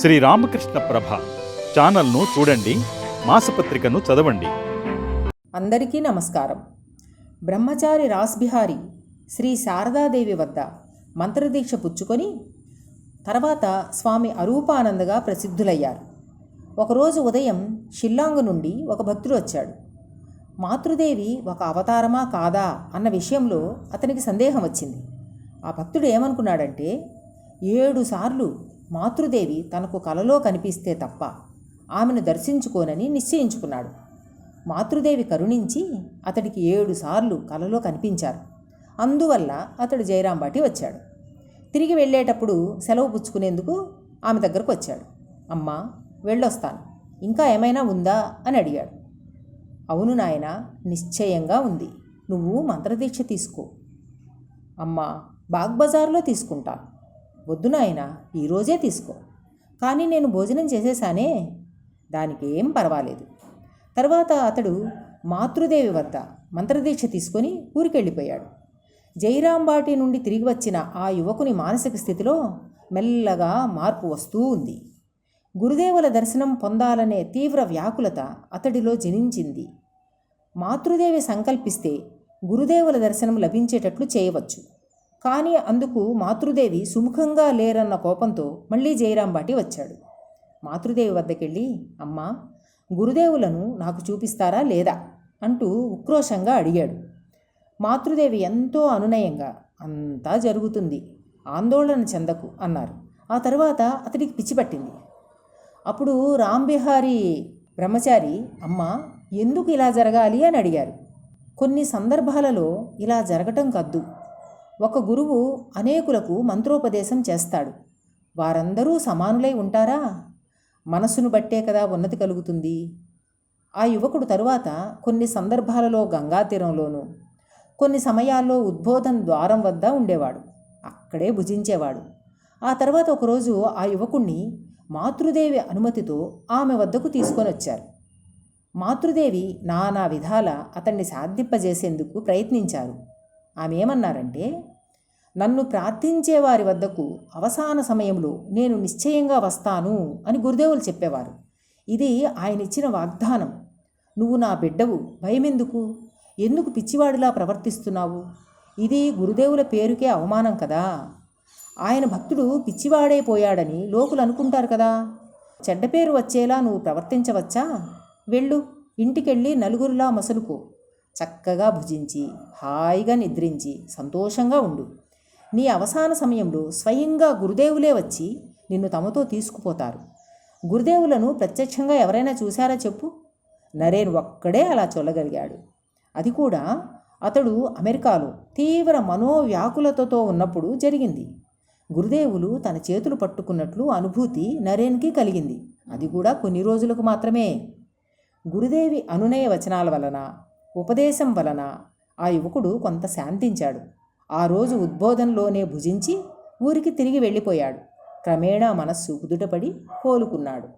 శ్రీ రామకృష్ణ ప్రభ ఛానల్ను చూడండి మాసపత్రికను చదవండి. అందరికీ నమస్కారం. బ్రహ్మచారి రాస్బిహారి శ్రీ శారదాదేవి వద్ద మంత్రదీక్ష పుచ్చుకొని తర్వాత స్వామి అరూపానందగా ప్రసిద్ధులయ్యారు. ఒకరోజు ఉదయం షిల్లాంగ్ నుండి ఒక భక్తుడు వచ్చాడు. మాతృదేవి ఒక అవతారమా కాదా అన్న విషయంలో అతనికి సందేహం వచ్చింది. ఆ భక్తుడు ఏమనుకున్నాడంటే ఏడు సార్లు మాతృదేవి తనకు కలలో కనిపిస్తే తప్ప ఆమెను దర్శించుకోనని నిశ్చయించుకున్నాడు. మాతృదేవి కరుణించి అతడికి ఏడుసార్లు కలలో కనిపించారు. అందువల్ల అతడు జయరాంబాటి వచ్చాడు. తిరిగి వెళ్ళేటప్పుడు సెలవు పుచ్చుకునేందుకు ఆమె దగ్గరకు వచ్చాడు. అమ్మా వెళ్ళొస్తాను. ఇంకా ఏమైనా ఉందా అని అడిగాడు. అవును నాయన నిశ్చయంగా ఉంది. నువ్వు మంత్రదీక్ష తీసుకో. అమ్మా బాగ్ బజార్లో తీసుకుంటాను. వద్దు నాయన ఈరోజే తీసుకో. కానీ నేను భోజనం చేసేసానే దానికి ఏం పర్వాలేదు. తర్వాత అతడు మాతృదేవి వద్ద మంత్రదీక్ష తీసుకొని ఊరికెళ్ళిపోయాడు. జైరాంబాటి నుండి తిరిగి వచ్చిన ఆ యువకుని మానసిక స్థితిలో మెల్లగా మార్పు వస్తూ ఉంది. గురుదేవుల దర్శనం పొందాలనే తీవ్ర వ్యాకులత అతడిలో జనించింది. మాతృదేవి సంకల్పిస్తే గురుదేవుల దర్శనం లభించేటట్లు చేయవచ్చు. కానీ అందుకు మాతృదేవి సుముఖంగా లేరన్న కోపంతో మళ్ళీ జయరాంబాటి వచ్చాడు. మాతృదేవి వద్దకెళ్ళి అమ్మా గురుదేవులను నాకు చూపిస్తారా లేదా? అంటూ ఉక్రోషంగా అడిగాడు. మాతృదేవి ఎంతో అనునయంగా అంతా జరుగుతుంది ఆందోళన చెందకు అన్నారు. ఆ తర్వాత అతడికి పిచ్చిపట్టింది అప్పుడు రాంబిహారీ బ్రహ్మచారి అమ్మ ఎందుకు ఇలా జరగాలి? అని అడిగారు. కొన్ని సందర్భాలలో ఇలా జరగటం కద్దు. ఒక గురువు అనేకులకు మంత్రోపదేశం చేస్తాడు. వారందరూ సమానులై ఉంటారా? మనసును బట్టే కదా ఉన్నతి కలుగుతుంది. ఆ యువకుడు తరువాత కొన్ని సందర్భాలలో గంగా తీరంలోనూ కొన్ని సమయాల్లో ఉద్బోధన ద్వారం వద్ద ఉండేవాడు. అక్కడే భుజించేవాడు. ఆ తర్వాత ఒకరోజు ఆ యువకుణ్ణి మాతృదేవి అనుమతితో ఆమె వద్దకు తీసుకొని వచ్చారు. మాతృదేవి నానా విధాల అతన్ని సాధింపజేసేందుకు ప్రయత్నించారు. ఆమె ఏమన్నారంటే నన్ను ప్రార్థించే వారి వద్దకు అవసాన సమయంలో నేను నిశ్చయంగా వస్తాను అని గురుదేవులు చెప్పేవారు. ఇది ఆయన ఇచ్చిన వాగ్దానం. నువ్వు నా బిడ్డవు భయమెందుకు? ఎందుకు పిచ్చివాడిలా ప్రవర్తిస్తున్నావు? ఇది గురుదేవుల పేరుకే అవమానం కదా. ఆయన భక్తుడు పిచ్చివాడే పోయాడని లోకులు అనుకుంటారు కదా. చెడ్డ పేరు వచ్చేలా నువ్వు ప్రవర్తించవచ్చా? వెళ్ళు ఇంటికెళ్ళి నలుగురిలా మసలుకో. చక్కగా భుజించి హాయిగా నిద్రించి సంతోషంగా ఉండు. నీ అవసాన సమయంలో స్వయంగా గురుదేవులే వచ్చి నిన్ను తమతో తీసుకుపోతారు. గురుదేవులను ప్రత్యక్షంగా ఎవరైనా చూశారా చెప్పు? నరేన్ ఒక్కడే అలా చూడగలిగాడు. అది కూడా అతడు అమెరికాలో తీవ్ర మనోవ్యాకులతతో ఉన్నప్పుడు జరిగింది. గురుదేవులు తన చేతులు పట్టుకున్నట్లు అనుభూతి నరేన్కి కలిగింది. అది కూడా కొన్ని రోజులకు మాత్రమే. గురుదేవి అనునయ వచనాల వలన ఉపదేశం వలన ఆ యువకుడు కొంత శాంతించాడు. ఆ రోజు ఉద్బోధనలోనే భుజించి ఊరికి తిరిగి వెళ్ళిపోయాడు. క్రమేణా మనస్సు కుదుటపడి కోలుకున్నాడు.